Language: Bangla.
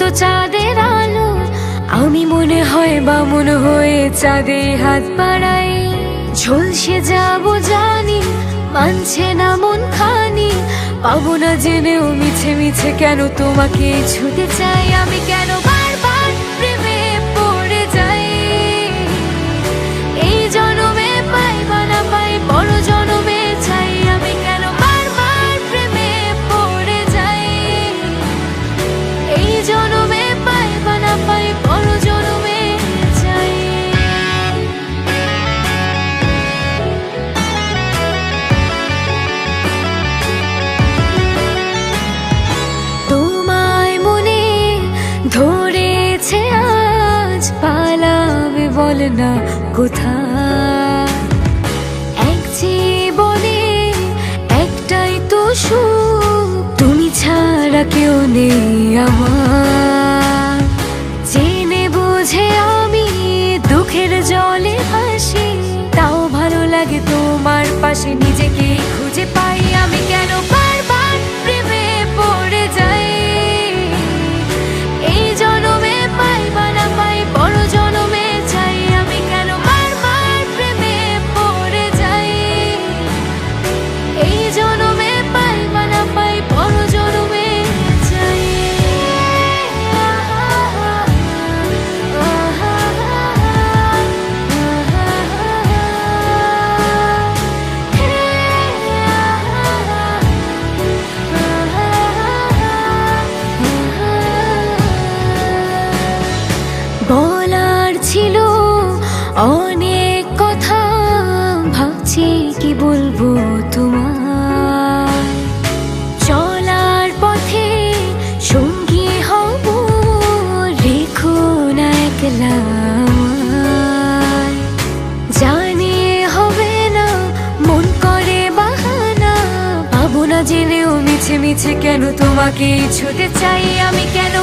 তো চাঁদের আলো, আমি মনে হয় বামুন হয়ে চাঁদে হাত বাড়াই। ঝলসে যাব জানি, মানছে না মন খানি, পাবো না জেনেও মিছে মিছে কেন তোমাকে ছুটে চাই। ধরেছে আজ, পালাবে বল না কোথায়? এক জীবনে একটাই তো সুখ, তুমি ছাড়া কেউ নেই আমার। জেনে বুঝে আমি দুঃখের জলে ভাসি, তাও ভালো লাগে তোমার পাশে নিজেকে খুঁজে পাই আমি বলার ছিল অনেক কথা, ভাবছি কি বলব তোমার চলার পথে সঙ্গী হব, রেখো হবে না, মন করে বাহানা না জেনেও মিছে মিছে কেন তোমাকে ছুতে চাই, আমি কেন